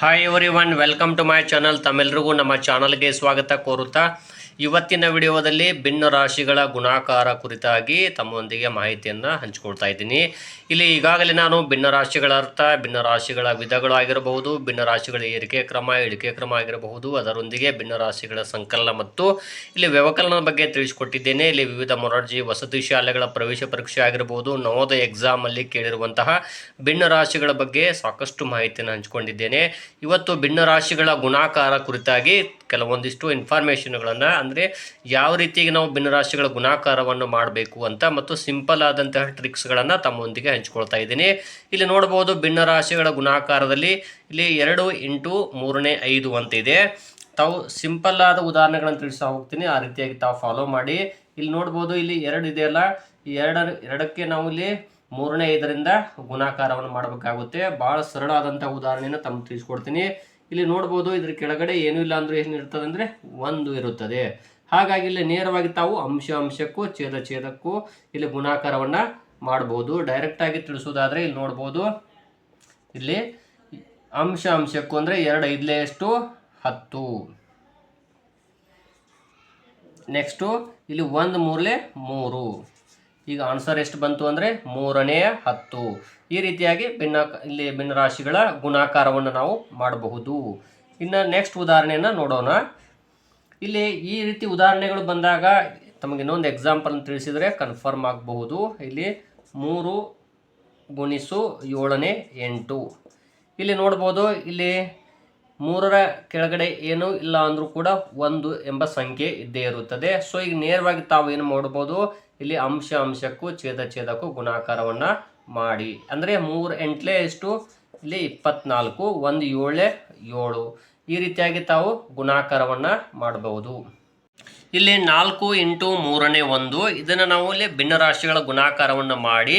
Hi everyone welcome to my channel ತಮ್ಮೆಲ್ರಿಗೂ ನಮ್ಮ ಚಾನಲ್ಗೆ ಸ್ವಾಗತ ಕೋರುತ್ತಾ. ಇವತ್ತಿನ ವಿಡಿಯೋದಲ್ಲಿ ಭಿನ್ನ ರಾಶಿಗಳ ಗುಣಾಕಾರ ಕುರಿತಾಗಿ ತಮ್ಮೊಂದಿಗೆ ಮಾಹಿತಿಯನ್ನು ಹಂಚಿಕೊಳ್ತಾ ಇದ್ದೀನಿ. ಇಲ್ಲಿ ಈಗಾಗಲೇ ನಾನು ಭಿನ್ನ ರಾಶಿಗಳ ಅರ್ಥ, ಭಿನ್ನ ರಾಶಿಗಳ ವಿಧಗಳು ಆಗಿರಬಹುದು, ಭಿನ್ನ ರಾಶಿಗಳ ಏರಿಕೆ ಕ್ರಮ, ಇಳಿಕೆ ಕ್ರಮ ಆಗಿರಬಹುದು, ಅದರೊಂದಿಗೆ ಭಿನ್ನ ರಾಶಿಗಳ ಸಂಕಲನ ಮತ್ತು ಇಲ್ಲಿ ವ್ಯವಕಲನದ ಬಗ್ಗೆ ತಿಳಿಸಿಕೊಟ್ಟಿದ್ದೇನೆ. ಇಲ್ಲಿ ವಿವಿಧ ಮೊರಾರ್ಜಿ, ವಸತಿ ಶಾಲೆಗಳ ಪ್ರವೇಶ ಪರೀಕ್ಷೆ ಆಗಿರಬಹುದು, ನವೋದಯ ಎಕ್ಸಾಮ್ ಅಲ್ಲಿ ಕೇಳಿರುವಂತಹ ಭಿನ್ನ ರಾಶಿಗಳ ಬಗ್ಗೆ ಸಾಕಷ್ಟು ಮಾಹಿತಿಯನ್ನು ಹಂಚಿಕೊಂಡಿದ್ದೇನೆ. ಇವತ್ತು ಭಿನ್ನ ರಾಶಿಗಳ ಗುಣಾಕಾರ ಕುರಿತಾಗಿ ಕೆಲವೊಂದಿಷ್ಟು ಇನ್ಫಾರ್ಮೇಷನ್ಗಳನ್ನು ಅಂದರೆ ಯಾವ ರೀತಿಯಾಗಿ ನಾವು ಭಿನ್ನರಾಶಿಗಳ ಗುಣಾಕಾರವನ್ನು ಮಾಡಬೇಕು ಅಂತ ಮತ್ತು ಸಿಂಪಲ್ ಆದಂತಹ ಟ್ರಿಕ್ಸ್ಗಳನ್ನು ತಮ್ಮೊಂದಿಗೆ ಹಂಚ್ಕೊಳ್ತಾ ಇದ್ದೀನಿ. ಇಲ್ಲಿ ನೋಡಬಹುದು ಭಿನ್ನರಾಶಿಗಳ ಗುಣಾಕಾರದಲ್ಲಿ ಇಲ್ಲಿ ಎರಡು ಇಂಟು ಮೂರನೇ ಐದು ಅಂತ ಇದೆ ತಾವು ಸಿಂಪಲ್ ಆದ ಉದಾಹರಣೆಗಳನ್ನು ತಿಳಿಸ್ತಾ ಹೋಗ್ತೀನಿ. ಆ ರೀತಿಯಾಗಿ ತಾವು ಫಾಲೋ ಮಾಡಿ. ಇಲ್ಲಿ ನೋಡ್ಬೋದು ಇಲ್ಲಿ ಎರಡು ಇದೆಯಲ್ಲ ಈ ಎರಡ ಎರಡಕ್ಕೆ ನಾವು ಇಲ್ಲಿ ಮೂರನೇ ಐದರಿಂದ ಗುಣಾಕಾರವನ್ನು ಮಾಡಬೇಕಾಗುತ್ತೆ. ಭಾಳ ಸರಳ ಆದಂಥ ಉದಾಹರಣೆಯನ್ನು ತಮ್ಮ ತಿಳಿಸ್ಕೊಡ್ತೀನಿ. ಇಲ್ಲಿ ನೋಡ್ಬೋದು, ಇದ್ರ ಕೆಳಗಡೆ ಏನೂ ಇಲ್ಲ ಅಂದ್ರೆ ಏನು ಇರ್ತದೆ ಅಂದರೆ ಒಂದು ಇರುತ್ತದೆ. ಹಾಗಾಗಿ ಇಲ್ಲಿ ನೇರವಾಗಿ ತಾವು ಅಂಶ ಅಂಶಕ್ಕೂ, ಛೇದ ಛೇದಕ್ಕೂ ಇಲ್ಲಿ ಗುಣಾಕಾರವನ್ನು ಮಾಡ್ಬೋದು. ಡೈರೆಕ್ಟಾಗಿ ತಿಳಿಸೋದಾದರೆ ಇಲ್ಲಿ ನೋಡ್ಬೋದು, ಇಲ್ಲಿ ಅಂಶ ಅಂಶಕ್ಕೂ ಅಂದರೆ ಎರಡು ಐದಲೇ ಎಷ್ಟು? ಹತ್ತು. ನೆಕ್ಸ್ಟು ಇಲ್ಲಿ ಒಂದು ಮೂರಲೆ ಮೂರು. ಈಗ ಆನ್ಸರ್ ಎಷ್ಟು ಬಂತು ಅಂದರೆ ಮೂರನೆಯ ಹತ್ತು. ಈ ರೀತಿಯಾಗಿ ಭಿನ್ನ ಇಲ್ಲಿ ಭಿನ್ನರಾಶಿಗಳ ಗುಣಾಕಾರವನ್ನು ನಾವು ಮಾಡಬಹುದು. ಇನ್ನು ನೆಕ್ಸ್ಟ್ ಉದಾಹರಣೆಯನ್ನು ನೋಡೋಣ. ಇಲ್ಲಿ ಈ ರೀತಿ ಉದಾಹರಣೆಗಳು ಬಂದಾಗ ತಮಗೆ ಇನ್ನೊಂದು ಎಕ್ಸಾಂಪಲ್ ತಿಳಿಸಿದರೆ ಕನ್ಫರ್ಮ್ ಆಗಬಹುದು. ಇಲ್ಲಿ ಮೂರು ಗುಣಿಸು ಏಳನೇ ಎಂಟು. ಇಲ್ಲಿ ನೋಡ್ಬೋದು, ಇಲ್ಲಿ ಮೂರರ ಕೆಳಗಡೆ ಏನೂ ಇಲ್ಲ ಅಂದರೂ ಕೂಡ ಒಂದು ಎಂಬ ಸಂಖ್ಯೆ ಇದ್ದೇ ಇರುತ್ತದೆ. ಸೊ ಈಗ ನೇರವಾಗಿ ತಾವು ಏನು ಮಾಡ್ಬೋದು? ಇಲ್ಲಿ ಅಂಶ ಅಂಶಕ್ಕೂ ಛೇದ ಛೇದಕ್ಕೂ ಗುಣಾಕಾರವನ್ನು ಮಾಡಿ. ಅಂದರೆ ಮೂರು ಎಂಟ್ಲೆ ಎಷ್ಟು? ಇಲ್ಲಿ ಇಪ್ಪತ್ನಾಲ್ಕು, ಒಂದು ಏಳೆ ಏಳು. ಈ ರೀತಿಯಾಗಿ ತಾವು ಗುಣಾಕಾರವನ್ನು ಮಾಡಬಹುದು ಇಲ್ಲಿ ನಾಲ್ಕು ಇಂಟು ಮೂರನೇ ಒಂದು. ಇದನ್ನು ನಾವು ಇಲ್ಲಿ ಭಿನ್ನ ರಾಶಿಗಳ ಗುಣಾಕಾರವನ್ನು ಮಾಡಿ,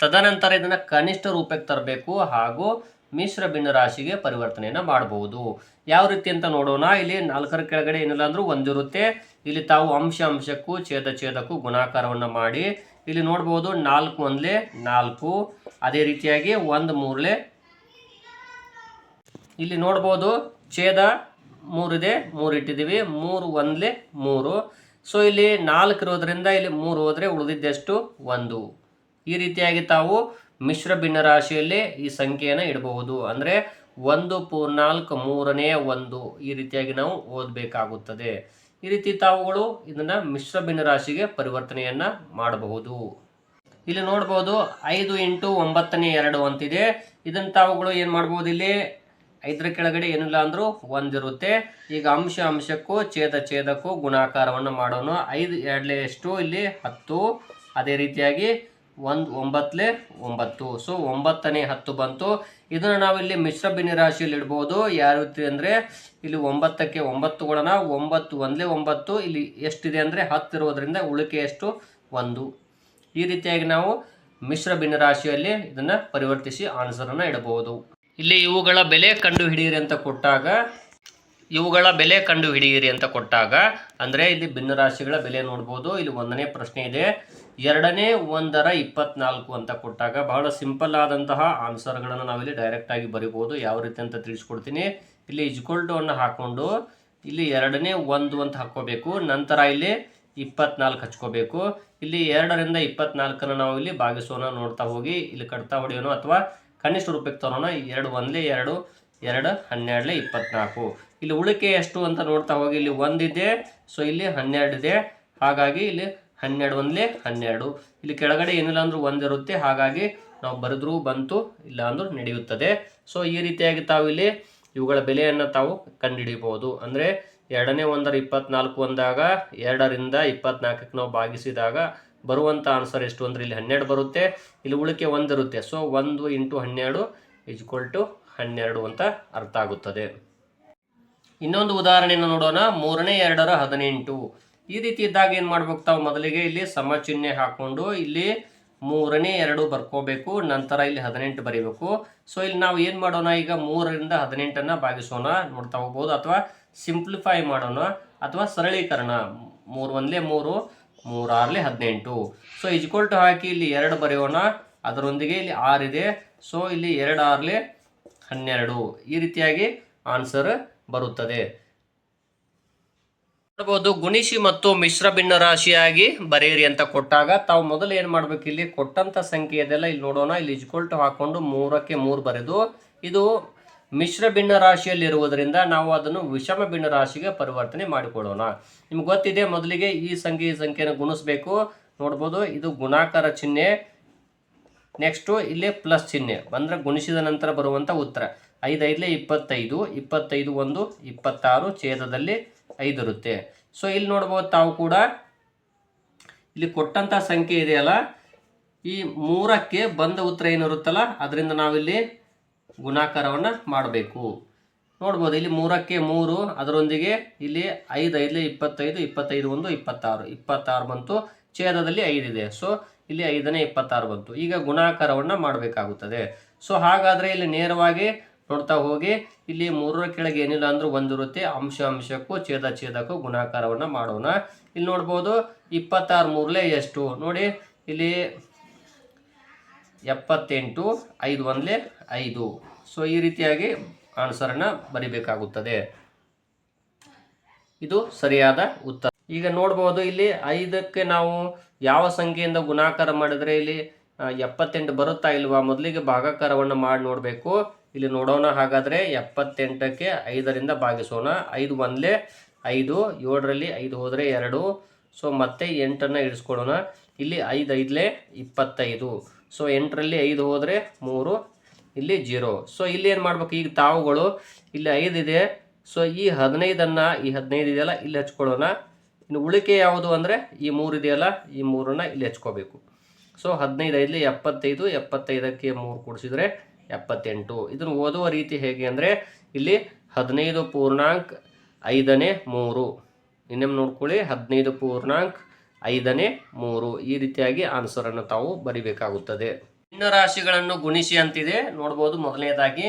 ತದನಂತರ ಇದನ್ನು ಕನಿಷ್ಠ ರೂಪಕ್ಕೆ ತರಬೇಕು ಹಾಗೂ ಮಿಶ್ರ ಭಿನ್ನ ರಾಶಿಗೆ ಪರಿವರ್ತನೆಯನ್ನು ಮಾಡಬಹುದು ಯಾವ ರೀತಿ ಅಂತ ನೋಡೋಣ. ಇಲ್ಲಿ ನಾಲ್ಕರ ಕೆಳಗಡೆ ಏನಿಲ್ಲ ಅಂದರೂ ಒಂದಿರುತ್ತೆ. ಇಲ್ಲಿ ತಾವು ಅಂಶ ಅಂಶಕ್ಕೂ ಛೇದ ಛೇದಕ್ಕೂ ಗುಣಾಕಾರವನ್ನು ಮಾಡಿ ಇಲ್ಲಿ ನೋಡ್ಬೋದು ನಾಲ್ಕು ಒಂದ್ಲೆ ನಾಲ್ಕು. ಅದೇ ರೀತಿಯಾಗಿ ಒಂದು ಮೂರ್ಲೆ. ಇಲ್ಲಿ ನೋಡ್ಬೋದು ಛೇದ ಮೂರಿದೆ ಮೂರು ಇಟ್ಟಿದ್ದೀವಿ ಮೂರು ಒಂದ್ಲೆ ಮೂರು. ಸೊ ಇಲ್ಲಿ ನಾಲ್ಕು ಇರೋದ್ರಿಂದ ಇಲ್ಲಿ ಮೂರು ಹೋದರೆ ಉಳಿದಿದ್ದಷ್ಟು? ಒಂದು. ಈ ರೀತಿಯಾಗಿ ತಾವು ಮಿಶ್ರ ಭಿನ್ನ ರಾಶಿಯಲ್ಲಿ ಈ ಸಂಖ್ಯೆಯನ್ನು ಇಡಬಹುದು. ಅಂದರೆ ಒಂದು ಪೂರ್ನಾಲ್ಕು ಮೂರನೇ ಒಂದು ಈ ರೀತಿಯಾಗಿ ನಾವು ಓದಬೇಕಾಗುತ್ತದೆ. ಈ ರೀತಿ ತಾವುಗಳು ಇದನ್ನು ಮಿಶ್ರ ಭಿನ್ನರಾಶಿಗೆ ಪರಿವರ್ತನೆಯನ್ನು ಮಾಡಬಹುದು. ಇಲ್ಲಿ ನೋಡ್ಬೋದು ಐದು ಎಂಟು ಒಂಬತ್ತನೇ ಎರಡು ಅಂತಿದೆ. ಇದನ್ನು ತಾವುಗಳು ಏನು ಮಾಡ್ಬೋದು ಇಲ್ಲಿ? ಐದರ ಕೆಳಗಡೆ ಏನಿಲ್ಲ ಅಂದರೂ ಒಂದಿರುತ್ತೆ. ಈಗ ಅಂಶ ಅಂಶಕ್ಕೂ ಛೇದ ಛೇದಕ್ಕೂ ಗುಣಾಕಾರವನ್ನು ಮಾಡೋಣ. ಐದು ಎರಡಲೇ ಎಷ್ಟು? ಇಲ್ಲಿ ಹತ್ತು. ಅದೇ ರೀತಿಯಾಗಿ ಒಂದು ಒಂಬತ್ತಲೆ ಒಂಬತ್ತು. ಸೊ, ಒಂಬತ್ತನೇ ಹತ್ತು ಬಂತು. ಇದನ್ನು ನಾವು ಇಲ್ಲಿ ಮಿಶ್ರ ರಾಶಿಯಲ್ಲಿ ಇಡ್ಬೋದು. ಯಾವ ರೀತಿ ಅಂದರೆ, ಇಲ್ಲಿ ಒಂಬತ್ತಕ್ಕೆ ಒಂಬತ್ತುಗಳನ್ನ ಒಂಬತ್ತು ಒಂದಲೇ ಒಂಬತ್ತು. ಇಲ್ಲಿ ಎಷ್ಟಿದೆ ಅಂದರೆ, ಹತ್ತು ಇರೋದ್ರಿಂದ ಉಳಿಕೆ ಎಷ್ಟು? ಒಂದು. ಈ ರೀತಿಯಾಗಿ ನಾವು ಮಿಶ್ರ ರಾಶಿಯಲ್ಲಿ ಇದನ್ನು ಪರಿವರ್ತಿಸಿ ಆನ್ಸರನ್ನು ಇಡಬಹುದು ಇಲ್ಲಿ ಇವುಗಳ ಬೆಲೆ ಕಂಡು ಹಿಡಿಯಿರಿ ಅಂತ ಕೊಟ್ಟಾಗ ಇವುಗಳ ಬೆಲೆ ಕಂಡು ಹಿಡಿಯಿರಿ ಅಂತ ಕೊಟ್ಟಾಗ, ಅಂದರೆ ಇಲ್ಲಿ ಭಿನ್ನ ರಾಶಿಗಳ ಬೆಲೆ ನೋಡ್ಬೋದು. ಇಲ್ಲಿ ಒಂದನೇ ಪ್ರಶ್ನೆ ಇದೆ. ಎರಡನೇ ಒಂದರ ಇಪ್ಪತ್ನಾಲ್ಕು ಅಂತ ಕೊಟ್ಟಾಗ ಬಹಳ ಸಿಂಪಲ್ ಆದಂತಹ ಆನ್ಸರ್ಗಳನ್ನು ನಾವಿಲ್ಲಿ ಡೈರೆಕ್ಟಾಗಿ ಬರಿಬೋದು. ಯಾವ ರೀತಿ ಅಂತ ತಿಳಿಸ್ಕೊಡ್ತೀನಿ. ಇಲ್ಲಿ ಇಜ್ಕೊಲ್ ಟು ಅನ್ನು ಹಾಕ್ಕೊಂಡು ಇಲ್ಲಿ ಎರಡನೇ ಒಂದು ಅಂತ ಹಾಕ್ಕೋಬೇಕು. ನಂತರ ಇಲ್ಲಿ ಇಪ್ಪತ್ನಾಲ್ಕು ಹಚ್ಕೋಬೇಕು. ಇಲ್ಲಿ ಎರಡರಿಂದ ಇಪ್ಪತ್ನಾಲ್ಕನ್ನು ನಾವು ಇಲ್ಲಿ ಭಾಗಿಸೋಣ ನೋಡ್ತಾ ಹೋಗಿ. ಇಲ್ಲಿ ಕಟ್ತಾ ಹೊಡೆಯೋಣ ಅಥವಾ ಕನಿಷ್ಠ ರೂಪಕ್ಕೆ ತರೋಣ. ಎರಡು ಒಂದಲೇ ಎರಡು. ಎರಡು ಹನ್ನೆರಡಲೇ ಇಪ್ಪತ್ನಾಲ್ಕು. ಇಲ್ಲಿ ಉಳಿಕೆ ಎಷ್ಟು ಅಂತ ನೋಡ್ತಾ ಹೋಗಿ, ಇಲ್ಲಿ ಒಂದಿದೆ ಸೊ ಇಲ್ಲಿ ಹನ್ನೆರಡು ಇದೆ. ಹಾಗಾಗಿ ಇಲ್ಲಿ ಹನ್ನೆರಡು ಒಂದಲೇ ಹನ್ನೆರಡು. ಇಲ್ಲಿ ಕೆಳಗಡೆ ಏನಿಲ್ಲ ಅಂದ್ರೂ ಒಂದಿರುತ್ತೆ ಹಾಗಾಗಿ ನಾವು ಬರೆದ್ರೂ ಬಂತು, ಇಲ್ಲ ಅಂದ್ರೂ ನಡೆಯುತ್ತದೆ. ಸೊ ಈ ರೀತಿಯಾಗಿ ತಾವು ಇಲ್ಲಿ ಇವುಗಳ ಬೆಲೆಯನ್ನು ತಾವು ಕಂಡುಹಿಡಿಯಬಹುದು. ಅಂದರೆ ಎರಡನೇ ಒಂದರ ಇಪ್ಪತ್ನಾಲ್ಕು ಅಂದಾಗ ಎರಡರಿಂದ ಇಪ್ಪತ್ನಾಲ್ಕಕ್ಕೆ ನಾವು ಭಾಗಿಸಿದಾಗ ಬರುವಂಥ ಆನ್ಸರ್ ಎಷ್ಟು ಅಂದರೆ ಇಲ್ಲಿ ಹನ್ನೆರಡು ಬರುತ್ತೆ. ಇಲ್ಲಿ ಉಳಿಕೆ ಒಂದಿರುತ್ತೆ ಸೊ ಒಂದು ಇಂಟು ಹನ್ನೆರಡು ಈಜ್ಕೊಲ್ ಟು ಹನ್ನೆರಡು ಅಂತ ಅರ್ಥ ಆಗುತ್ತದೆ. ಇನ್ನೊಂದು ಉದಾಹರಣೆಯನ್ನು ನೋಡೋಣ. ಮೂರನೇ, ಎರಡರ ಹದಿನೆಂಟು. ಈ ರೀತಿ ಇದ್ದಾಗ ಏನು ಮಾಡ್ಬೇಕು ತಾವು ಮೊದಲಿಗೆ? ಇಲ್ಲಿ ಸಮ ಚಿಹ್ನೆ ಹಾಕ್ಕೊಂಡು ಇಲ್ಲಿ ಮೂರನೇ, ಎರಡು ಬರ್ಕೋಬೇಕು. ನಂತರ ಇಲ್ಲಿ ಹದಿನೆಂಟು ಬರೀಬೇಕು. ಸೊ ಇಲ್ಲಿ ನಾವು ಏನು ಮಾಡೋಣ? ಈಗ ಮೂರರಿಂದ ಹದಿನೆಂಟನ್ನು ಭಾಗಿಸೋಣ. ನೋಡ್ತಾ ಹೋಗ್ಬೋದು. ಅಥವಾ ಸಿಂಪ್ಲಿಫೈ ಮಾಡೋಣ. ಅಥವಾ ಸರಳೀಕರಣ. ಮೂರು ಒಂದಲೇ ಮೂರು ಮೂರಾರಲೆ ಹದಿನೆಂಟು. ಸೊ ಇಜ್ಕೊಲ್ ಟು ಹಾಕಿ ಇಲ್ಲಿ ಎರಡು ಬರೆಯೋಣ. ಅದರೊಂದಿಗೆ ಇಲ್ಲಿ ಆರಿದೆ ಸೊ ಇಲ್ಲಿ ಎರಡು ಆರ್ಲೆ ಹನ್ನೆರಡು ಈ ರೀತಿಯಾಗಿ ಆನ್ಸರ್ ಬರುತ್ತದೆ. ನೋಡ್ಬೋದು ಗುಣಿಸಿ ಮತ್ತು ಮಿಶ್ರ ಭಿನ್ನ ರಾಶಿಯಾಗಿ ಬರೆಯಿರಿ ಅಂತ ಕೊಟ್ಟಾಗ ತಾವು ಮೊದಲು ಏನು ಮಾಡ್ಬೇಕು ಇಲ್ಲಿ? ಕೊಟ್ಟಂತ ಸಂಖ್ಯೆ ಇದೆಲ್ಲ ಇಲ್ಲಿ ನೋಡೋಣ. ಇಲ್ಲಿ ಇಜ್ಕೊಲ್ ಟು ಹಾಕೊಂಡು ಮೂರಕ್ಕೆ ಮೂರು ಬರೆದು ಇದು ಮಿಶ್ರ ಭಿನ್ನ ರಾಶಿಯಲ್ಲಿರುವುದರಿಂದ ನಾವು ಅದನ್ನು ವಿಷಮ ಭಿನ್ನ ರಾಶಿಗೆ ಪರಿವರ್ತನೆ ಮಾಡಿಕೊಳ್ಳೋಣ. ನಿಮ್ಗೆ ಗೊತ್ತಿದೆ, ಮೊದಲಿಗೆ ಈ ಸಂಖ್ಯೆ ಈ ಸಂಖ್ಯೆಯನ್ನು ಗುಣಿಸ್ಬೇಕು. ನೋಡ್ಬೋದು, ಇದು ಗುಣಾಕಾರ ಚಿಹ್ನೆ. ನೆಕ್ಸ್ಟು ಇಲ್ಲೇ ಪ್ಲಸ್ ಚಿಹ್ನೆ. ಅಂದರೆ ಗುಣಿಸಿದ ನಂತರ ಬರುವಂಥ ಉತ್ತರ. ಐದು ಐದಲೇ ಇಪ್ಪತ್ತೈದು ಇಪ್ಪತ್ತೈದು ಒಂದು, ಇಪ್ಪತ್ತಾರು ಛೇದದಲ್ಲಿ ಐದು ಇರುತ್ತೆ. ಸೊ ಇಲ್ಲಿ ನೋಡ್ಬೋದು ತಾವು ಕೂಡ ಇಲ್ಲಿ ಕೊಟ್ಟಂಥ ಸಂಖ್ಯೆ ಇದೆಯಲ್ಲ? ಈ ಮೂರಕ್ಕೆ ಬಂದ ಉತ್ತರ ಏನಿರುತ್ತಲ್ಲ, ಅದರಿಂದ ನಾವಿಲ್ಲಿ ಗುಣಾಕಾರವನ್ನು ಮಾಡಬೇಕು. ನೋಡ್ಬೋದು, ಇಲ್ಲಿ ಮೂರಕ್ಕೆ ಮೂರು, ಅದರೊಂದಿಗೆ ಇಲ್ಲಿ ಐದು ಐದಲೇ ಇಪ್ಪತ್ತೈದು ಇಪ್ಪತ್ತೈದು ಒಂದು, ಇಪ್ಪತ್ತಾರು. ಇಪ್ಪತ್ತಾರು ಬಂತು, ಛೇದದಲ್ಲಿ ಐದಿದೆ. ಸೊ ಇಲ್ಲಿ ಐದನೇ ಇಪ್ಪತ್ತಾರು ಬಂತು. ಈಗ ಗುಣಾಕಾರವನ್ನು ಮಾಡಬೇಕಾಗುತ್ತದೆ. ಸೊ ಹಾಗಾದರೆ ಇಲ್ಲಿ ನೇರವಾಗಿ ನೋಡ್ತಾ ಹೋಗಿ, ಇಲ್ಲಿ ಮೂರರ ಕೆಳಗೆ ಏನಿಲ್ಲ ಅಂದ್ರೂ ಒಂದಿರುತ್ತೆ. ಅಂಶ ಅಂಶಕ್ಕೂ ಛೇದ ಛೇದಕ್ಕೂ ಗುಣಾಕಾರವನ್ನು ಮಾಡೋಣ. ಇಲ್ಲಿ ನೋಡ್ಬೋದು ಇಪ್ಪತ್ತಾರು ಮೂರಲೇ ಎಷ್ಟು? ನೋಡಿ, ಇಲ್ಲಿ ಎಪ್ಪತ್ತೆಂಟು, ಐದು ಒಂದಲೇ ಐದು. ಸೊ ಈ ರೀತಿಯಾಗಿ ಆನ್ಸರನ್ನು ಬರಿಬೇಕಾಗುತ್ತದೆ. ಇದು ಸರಿಯಾದ ಉತ್ತರ. ಈಗ ನೋಡ್ಬೋದು ಇಲ್ಲಿ ಐದಕ್ಕೆ ನಾವು ಯಾವ ಸಂಖ್ಯೆಯಿಂದ ಗುಣಾಕಾರ ಮಾಡಿದರೆ ಇಲ್ಲಿ ಎಪ್ಪತ್ತೆಂಟು ಬರುತ್ತಾ ಇಲ್ವಾ? ಮೊದಲಿಗೆ ಭಾಗಾಕಾರವನ್ನು ಮಾಡಿ ನೋಡಬೇಕು. ಇಲ್ಲಿ ನೋಡೋಣ ಹಾಗಾದರೆ ಎಪ್ಪತ್ತೆಂಟಕ್ಕೆ ಐದರಿಂದ ಭಾಗಿಸೋಣ. ಐದು ಒಂದಲೇ ಐದು, ಏಳರಲ್ಲಿ ಐದು ಹೋದರೆ ಎರಡು. ಸೊ ಮತ್ತೆ ಎಂಟನ್ನು ಇಡಿಸ್ಕೊಳ್ಳೋಣ ಇಲ್ಲಿ ಐದು ಐದಲೇ ಇಪ್ಪತ್ತೈದು. ಸೊ ಎಂಟರಲ್ಲಿ ಐದು ಹೋದರೆ ಮೂರು, ಇಲ್ಲಿ ಜೀರೋ. ಸೊ ಇಲ್ಲಿ ಏನು ಮಾಡ್ಬೇಕು? ಈಗ ತಾವುಗಳು, ಇಲ್ಲಿ ಐದಿದೆ. ಸೊ ಈ ಹದಿನೈದನ್ನು, ಈ ಹದಿನೈದು ಇದೆಯಲ್ಲ, ಇಲ್ಲಿ ಹಚ್ಕೊಳ್ಳೋಣ. ಇನ್ನು ಉಳಿಕೆ ಯಾವುದು ಅಂದರೆ ಈ ಮೂರು ಇದೆಯಲ್ಲ, ಈ ಮೂರನ್ನು ಇಲ್ಲಿ ಹೆಚ್ಕೋಬೇಕು. ಸೊ ಹದಿನೈದು ಐದಲಿ ಎಪ್ಪತ್ತೈದು, ಎಪ್ಪತ್ತೈದಕ್ಕೆ ಮೂರು ಕೊಡಿಸಿದರೆ ಎಪ್ಪತ್ತೆಂಟು. ಇದನ್ನು ಓದುವ ರೀತಿ ಹೇಗೆ ಅಂದರೆ ಇಲ್ಲಿ ಹದಿನೈದು ಪೂರ್ಣಾಂಕ್ ಐದನೇ ಮೂರು. ಇನ್ನೊಮ್ಮೆ ನೋಡ್ಕೊಳ್ಳಿ, ಹದಿನೈದು ಪೂರ್ಣಾಂಕ್ ಐದನೇ ಮೂರು. ಈ ರೀತಿಯಾಗಿ ಆನ್ಸರನ್ನು ತಾವು ಬರಿಬೇಕಾಗುತ್ತದೆ. ಭಿನ್ನ ರಾಶಿಗಳನ್ನು ಗುಣಿಸಿ ಅಂತಿದೆ. ನೋಡ್ಬೋದು ಮೊದಲನೇದಾಗಿ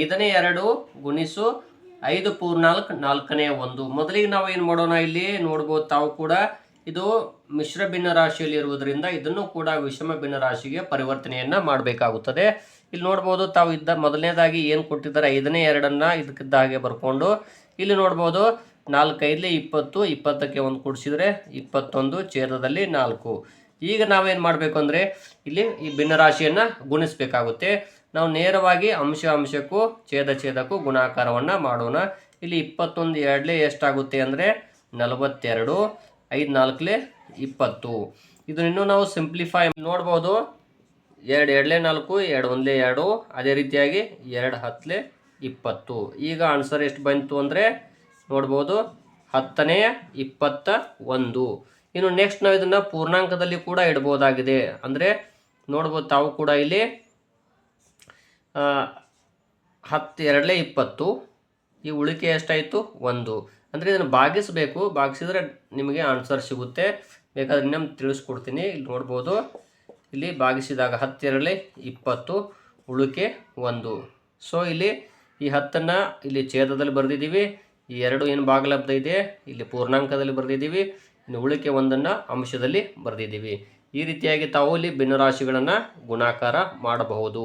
ಐದನೇ ಎರಡು ಗುಣಿಸು ಐದು ಪೂರ್ನಾಲ್ಕು ನಾಲ್ಕನೇ ಒಂದು. ಮೊದಲಿಗೆ ನಾವು ಏನು ಮಾಡೋಣ ಇಲ್ಲಿ? ನೋಡ್ಬೋದು ತಾವು ಕೂಡ ಇದು ಮಿಶ್ರ ಭಿನ್ನ ರಾಶಿಯಲ್ಲಿ ಇರುವುದರಿಂದ ಇದನ್ನು ಕೂಡ ವಿಷಮ ಭಿನ್ನ ರಾಶಿಗೆ ಪರಿವರ್ತನೆಯನ್ನ ಮಾಡಬೇಕಾಗುತ್ತದೆ. ಇಲ್ಲಿ ನೋಡ್ಬೋದು ತಾವು ಇದ್ದ ಮೊದಲನೇದಾಗಿ ಏನು ಕೊಟ್ಟಿದ್ದಾರೆ? ಐದನೇ ಎರಡನ್ನು ಇದಕ್ಕಿದ್ದ ಹಾಗೆ ಬರ್ಕೊಂಡು. ಇಲ್ಲಿ ನೋಡ್ಬೋದು ನಾಲ್ಕೈದಲೇ ಇಪ್ಪತ್ತು, ಇಪ್ಪತ್ತಕ್ಕೆ ಒಂದು ಕೊಡಿಸಿದರೆ ಇಪ್ಪತ್ತೊಂದು, ಛೇದದಲ್ಲಿ ನಾಲ್ಕು. ಈಗ ನಾವೇನು ಮಾಡಬೇಕು ಅಂದರೆ ಇಲ್ಲಿ ಈ ಭಿನ್ನರಾಶಿಯನ್ನು ಗುಣಿಸಬೇಕಾಗುತ್ತೆ. ನಾವು ನೇರವಾಗಿ ಅಂಶ ಅಂಶಕ್ಕೂ ಛೇದ ಛೇದಕ್ಕೂ ಗುಣಾಕಾರವನ್ನು ಮಾಡೋಣ. ಇಲ್ಲಿ ಇಪ್ಪತ್ತೊಂದು ಎರಡಲೇ ಎಷ್ಟಾಗುತ್ತೆ ಅಂದರೆ ನಲವತ್ತೆರಡು, ಐದು ನಾಲ್ಕಲೇ ಇಪ್ಪತ್ತು. ಇದನ್ನ ನಾವು ಸಿಂಪ್ಲಿಫೈ ನೋಡ್ಬೋದು. ಎರಡು ಎರಡಲೇ ನಾಲ್ಕು, ಎರಡು ಒಂದಲೇ ಎರಡು, ಅದೇ ರೀತಿಯಾಗಿ ಎರಡು ಹತ್ತಲೇ ಇಪ್ಪತ್ತು. ಈಗ ಆನ್ಸರ್ ಎಷ್ಟು ಬಂತು ಅಂದರೆ ನೋಡ್ಬೋದು ಹತ್ತನೆಯ ಇಪ್ಪತ್ತ ಒಂದು. ಇನ್ನು ನೆಕ್ಸ್ಟ್ ನಾವು ಇದನ್ನು ಪೂರ್ಣಾಂಕದಲ್ಲಿ ಕೂಡ ಇಡ್ಬೋದಾಗಿದೆ. ಅಂದರೆ ನೋಡ್ಬೋದು ತಾವು ಕೂಡ ಇಲ್ಲಿ ಹತ್ತು, ಎರಡಲೇ ಇಪ್ಪತ್ತು. ಈ ಉಳಿಕೆ ಎಷ್ಟಾಯಿತು? ಒಂದು. ಅಂದರೆ ಇದನ್ನು ಭಾಗಿಸಬೇಕು. ಭಾಗಿಸಿದ್ರೆ ನಿಮಗೆ ಆನ್ಸರ್ ಸಿಗುತ್ತೆ. ಬೇಕಾದ್ರೆ ನಿಮ್ಗೆ ತಿಳಿಸ್ಕೊಡ್ತೀನಿ. ಇಲ್ಲಿ ನೋಡ್ಬೋದು. ಇಲ್ಲಿ ಭಾಗಿಸಿದಾಗ ಹತ್ತೆರಡಲೇ ಇಪ್ಪತ್ತು, ಉಳಿಕೆ ಒಂದು. ಸೊ ಇಲ್ಲಿ ಈ ಹತ್ತನ್ನು ಇಲ್ಲಿ ಛೇದದಲ್ಲಿ ಬರೆದಿದ್ದೀವಿ. ಈ ಎರಡು ಏನು ಭಾಗಲಬ್ಧ ಇದೆ? ಇಲ್ಲಿ ಪೂರ್ಣಾಂಕದಲ್ಲಿ ಬರೆದಿದ್ದೀವಿ. ಇನ್ನು ಉಳಿಕೆ ಒಂದನ್ನು ಅಂಶದಲ್ಲಿ ಬರೆದಿದ್ದೀವಿ. ಈ ರೀತಿಯಾಗಿ ತಾವು ಇಲ್ಲಿ ಭಿನ್ನರಾಶಿಗಳನ್ನು ಗುಣಾಕಾರ ಮಾಡಬಹುದು.